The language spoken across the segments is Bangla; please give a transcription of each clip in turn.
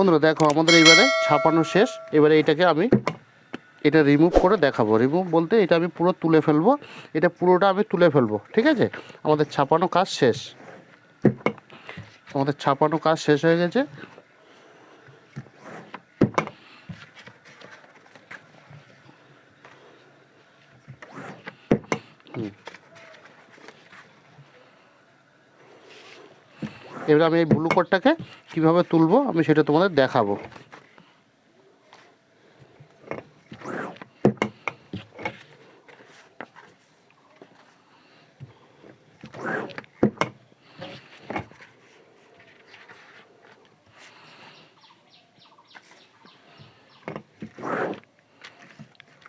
বন্ধুরা, দেখো আমাদের এইবারে ছাপানো শেষ। এবারে এটাকে আমি এটা রিমুভ করে দেখাবো। রিমুভ বলতে এটা আমি পুরো তুলে ফেলব। এটা পুরোটা আমি তুলে ফেলব, ঠিক আছে? আমাদের ছাপানো কাজ শেষ। আমাদের ছাপানো কাজ শেষ হয়ে গেছে। এবার আমি এই ব্লু কোডটাকে কীভাবে তুলবো, আমি সেটা তোমাদের দেখাবো।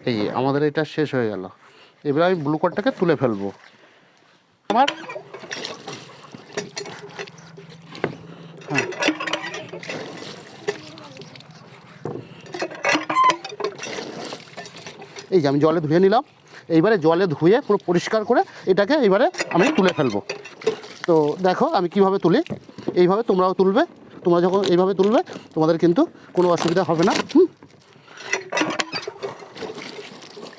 এই আমাদের এটা শেষ হয়ে গেল। এবার আমি ব্লু কোডটাকে তুলে ফেলব। আমার এই যে আমি জলে ধুয়ে নিলাম। এইবারে জলে ধুয়ে পুরো পরিষ্কার করে এটাকে এইবারে আমি তুলে ফেলব। তো দেখো আমি কীভাবে তুলি, এইভাবে তোমরাও তুলবে, তোমরা যখন এইভাবে তুলবে, তোমাদের কিন্তু কোনো অসুবিধা হবে না। হুম।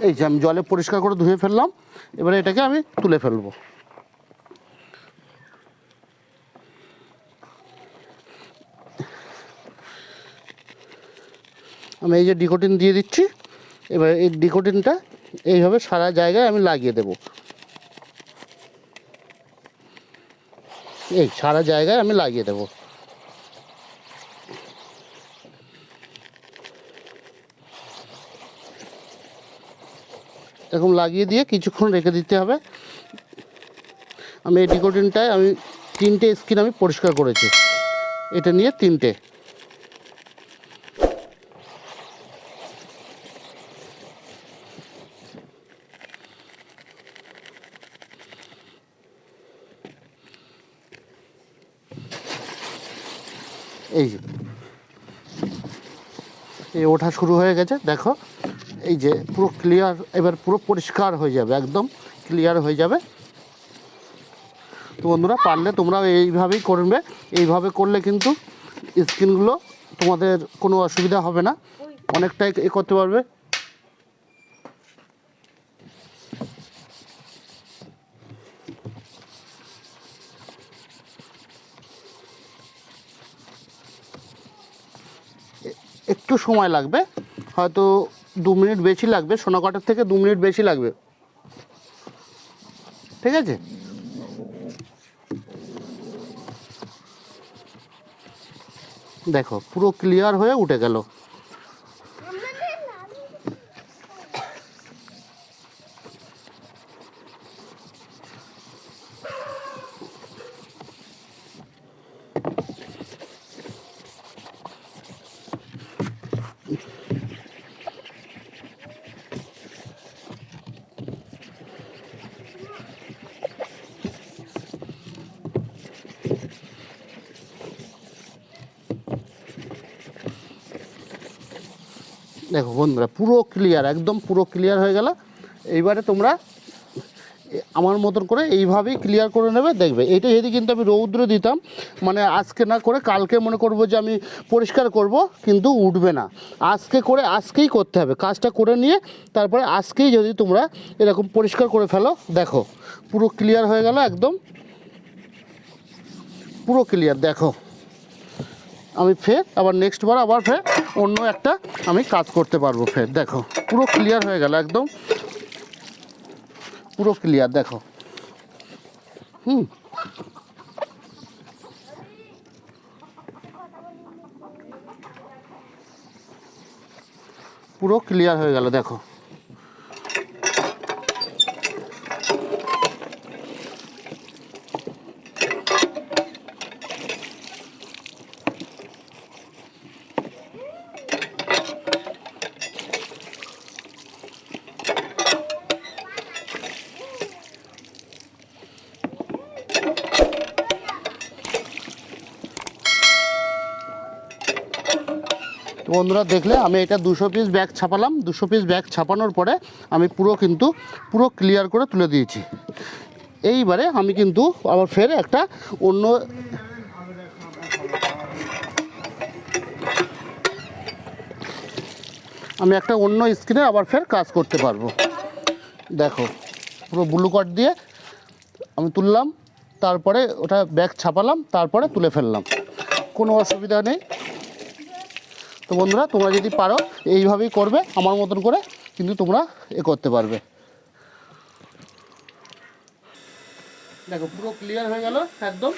এই যে আমি জলে পরিষ্কার করে ধুয়ে ফেললাম, এবারে এটাকে আমি তুলে ফেলব। আমি এই যে ডিকোটিন দিয়ে দিচ্ছি। এবার এই ডিকোটিনটা এইভাবে সারা জায়গায় আমি লাগিয়ে দেব। এই সারা জায়গায় আমি লাগিয়ে দেবো। এরকম লাগিয়ে দিয়ে কিছুক্ষণ রেখে দিতে হবে। আমি এই ডিকোটিনটায় আমি তিনটে স্কিন আমি পরিষ্কার করেছি। এটা নিয়ে তিনটে। এই যে। এই ওঠা শুরু হয়ে গেছে, দেখো। এই যে পুরো ক্লিয়ার এবার পুরো পরিষ্কার হয়ে যাবে, একদম ক্লিয়ার হয়ে যাবে। তো বন্ধুরা, পারলে তোমরা এইভাবেই করবে। এইভাবে করলে কিন্তু স্কিনগুলো তোমাদের কোনো অসুবিধা হবে না। অনেকটাই এ করতে পারবে। একটু সময় লাগবে। হয়তো দু মিনিট বেশি লাগবে সোনাকটার থেকে দু মিনিট বেশি লাগবে। ঠিক আছে? দেখো, পুরো ক্লিয়ার হয়ে উঠে গেল। দেখো বন্ধুরা, পুরো ক্লিয়ার একদম পুরো ক্লিয়ার হয়ে গেল। এইবারে তোমরা আমার মতন করে এইভাবেই ক্লিয়ার করে নেবে, দেখবে। এটা যদি কিন্তু আমি রৌদ্র দিতাম মানে আজকে না করে কালকে মনে করব যে আমি পরিষ্কার করব, কিন্তু উঠবে না। আজকে করে, আজকেই করতে হবে। কাজটা করে নিয়ে, তারপরে আজকেই যদি তোমরা এরকম পরিষ্কার করে ফেলো, দেখো, পুরো ক্লিয়ার হয়ে গেল একদম। পুরো ক্লিয়ার দেখো। আমি ফের আবার নেক্সট বার আবার ফের অন্য একটা আমি কাজ করতে পারব ফের। দেখো, পুরো ক্লিয়ার হয়ে গেল একদম। পুরো ক্লিয়ার দেখো। হুম। পুরো ক্লিয়ার হয়ে গেল, দেখো। বন্ধুরা, দেখলে আমি এটা দুশো পিস ব্যাগ ছাপালাম। দুশো পিস ব্যাগ ছাপানোর পরে আমি পুরো কিন্তু, পুরো ক্লিয়ার করে তুলে দিয়েছি। এইবারে আমি কিন্তু আবার ফের একটা অন্য আমি একটা অন্য স্ক্রিনে আবার ফের কাজ করতে পারব। দেখো, পুরো ব্লু কার্ড দিয়ে আমি তুললাম, তারপরে ওটা ব্যাগ ছাপালাম, তারপরে তুলে ফেললাম। কোনো অসুবিধা নেই। তো বন্ধুরা, তোমরা যদি পারো, এইভাবেই করবে, আমার মতন করে কিন্তু তোমরা এ করতে পারবে। দেখো, পুরো ক্লিয়ার হয়ে গেল, একদম।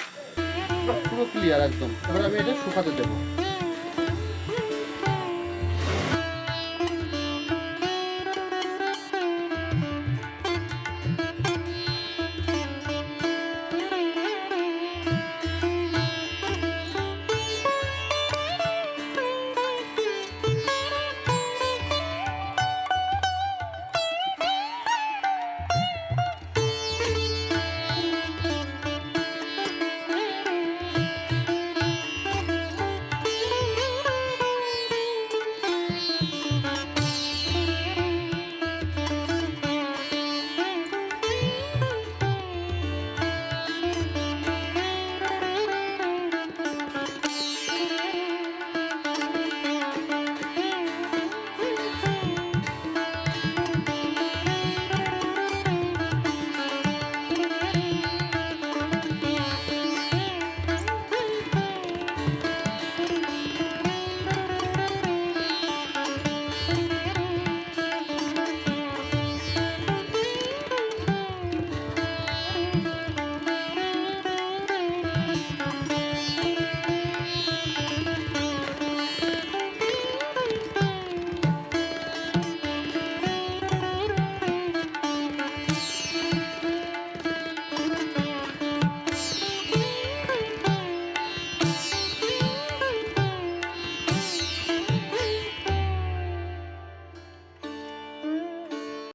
পুরো ক্লিয়ার একদম। এবার আমি এটা শুকাতে দেবো।